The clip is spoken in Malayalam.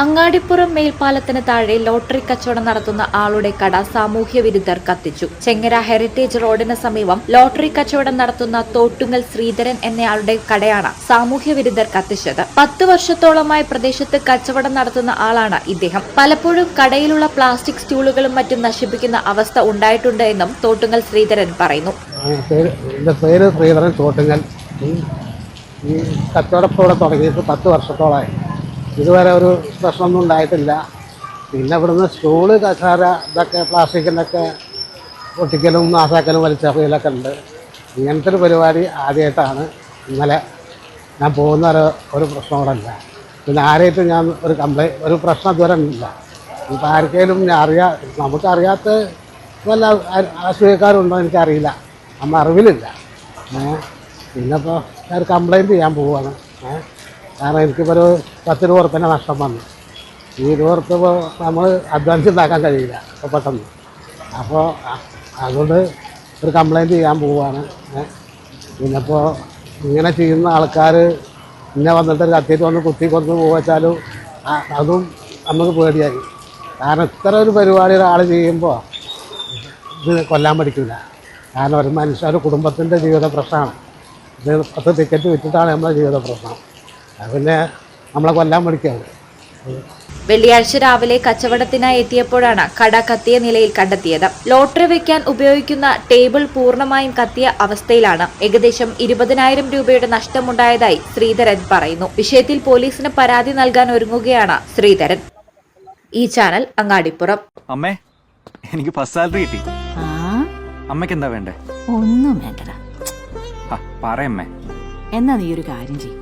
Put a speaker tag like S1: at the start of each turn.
S1: അങ്ങാടിപ്പുറം മേൽപ്പാലത്തിന് താഴെ ലോട്ടറി കച്ചവടം നടത്തുന്ന ആളുടെ കട സാമൂഹ്യ വിരുദ്ധർ കത്തിച്ചു. ചെങ്ങര ഹെറിറ്റേജ് റോഡിന് സമീപം ലോട്ടറി കച്ചവടം നടത്തുന്ന തോട്ടുങ്ങൽ ശ്രീധരൻ എന്നയാളുടെ കടയാണ് സാമൂഹ്യ വിരുദ്ധർ കത്തിച്ചത്. പത്ത് വർഷത്തോളമായി പ്രദേശത്ത് കച്ചവടം നടത്തുന്ന ആളാണ് ഇദ്ദേഹം. പലപ്പോഴും കടയിലുള്ള പ്ലാസ്റ്റിക് സ്റ്റൂളുകളും മറ്റും നശിപ്പിക്കുന്ന അവസ്ഥ ഉണ്ടായിട്ടുണ്ട് എന്നും തോട്ടുങ്ങൽ ശ്രീധരൻ പറയുന്നു.
S2: ശ്രീധരൻ തോട്ടുങ്ങൽ. ഈ കച്ചവടത്തോടെ തുടങ്ങിയിട്ട് പത്ത് വർഷത്തോളമായി. ഇതുവരെ ഒരു പ്രശ്നമൊന്നും ഉണ്ടായിട്ടില്ല. പിന്നെ ഇവിടുന്ന് സ്റ്റൂൾ കസാര ഇതൊക്കെ പ്ലാസ്റ്റിക്കിന്റെയൊക്കെ പൊട്ടിക്കലും നാസാക്കലും വലിച്ചെറിയലൊക്കെ ഉണ്ട്. ഇങ്ങനത്തെ ഒരു പരിപാടി ആദ്യമായിട്ടാണ് ഇന്നലെ ഞാൻ പോകുന്ന ഒരു ഒരു പ്രശ്നം ഇവിടെ ഇല്ല. പിന്നെ ആരെയിട്ടും ഞാൻ ഒരു കംപ്ലൈന്റ് ഒരു പ്രശ്നം ഇതുവരെ ഇല്ല ഇപ്പം ആർക്കെങ്കിലും ഞാൻ അറിയാ നമുക്കറിയാത്ത വല്ല ആശ്രയക്കാരുണ്ടോ എനിക്കറിയില്ല. നമ്മൾ അറിവിലില്ല. പിന്നെ ഇപ്പോൾ ഞാൻ കംപ്ലൈന്റ് ചെയ്യാൻ പോവുകയാണ് ഏ കാരണം എനിക്കിപ്പോൾ ഒരു പത്ത് രൂപ തന്നെ നഷ്ടം വന്നു. ഈ രൂപ ഇപ്പോൾ നമ്മൾ അഡ്വാൻസ് ഉണ്ടാക്കാൻ കഴിയില്ല ഇപ്പോൾ പെട്ടെന്ന്. അപ്പോൾ അതുകൊണ്ട് ഒരു കംപ്ലൈന്റ് ചെയ്യാൻ പോവുകയാണ് ഏ പിന്നെ ഇപ്പോൾ ഇങ്ങനെ ചെയ്യുന്ന ആൾക്കാർ ഇന്നെ വന്നിട്ട് കത്തിയിട്ട് വന്ന് കുത്തി കൊന്ന് പോവച്ചാലും അതും നമുക്ക് പേടിയായി. കാരണം ഇത്ര ഒരു പരിപാടി ഒരാൾ ചെയ്യുമ്പോൾ ഇത് കൊല്ലാൻ പഠിക്കില്ല കാരണം ഒരു മനുഷ്യ ഒരു കുടുംബത്തിന്റെ ജീവിത പ്രശ്നമാണ്. ഇത് പത്ത് ടിക്കറ്റ് വിറ്റിട്ടാണ് നമ്മുടെ ജീവിത പ്രശ്നം. പിന്നെ നമ്മളെ കൊല്ലാൻ പഠിക്കുകയാണ്
S1: വെള്ളിയാഴ്ച രാവിലെ കച്ചവടത്തിനായി എത്തിയപ്പോഴാണ് കട കത്തിയ നിലയിൽ കണ്ടെത്തിയത്. ലോട്ടറി വെക്കാൻ ഉപയോഗിക്കുന്ന ടേബിൾ പൂർണമായും കത്തിയ അവസ്ഥയിലാണ് ഏകദേശം ഇരുപതിനായിരം രൂപയുടെ നഷ്ടമുണ്ടായതായി ശ്രീധരൻ പറയുന്നു. വിഷയത്തിൽ പോലീസിന് പരാതി നൽകാൻ ഒരുങ്ങുകയാണ് ശ്രീധരൻ. ഈ ചാനൽ അങ്ങാടിപ്പുറം.
S3: അമ്മേ എനിക്ക് ഫസ്റ്റ് സാലറി കിട്ടി.
S4: ആ?
S3: അമ്മയ്ക്ക് എന്താ വേണ്ടേ?
S4: ഒന്നും വേണ്ടടാ.
S3: പറയമ്മേ
S4: എന്നാ നീ ഒരു കാര്യം ചെയ്യും.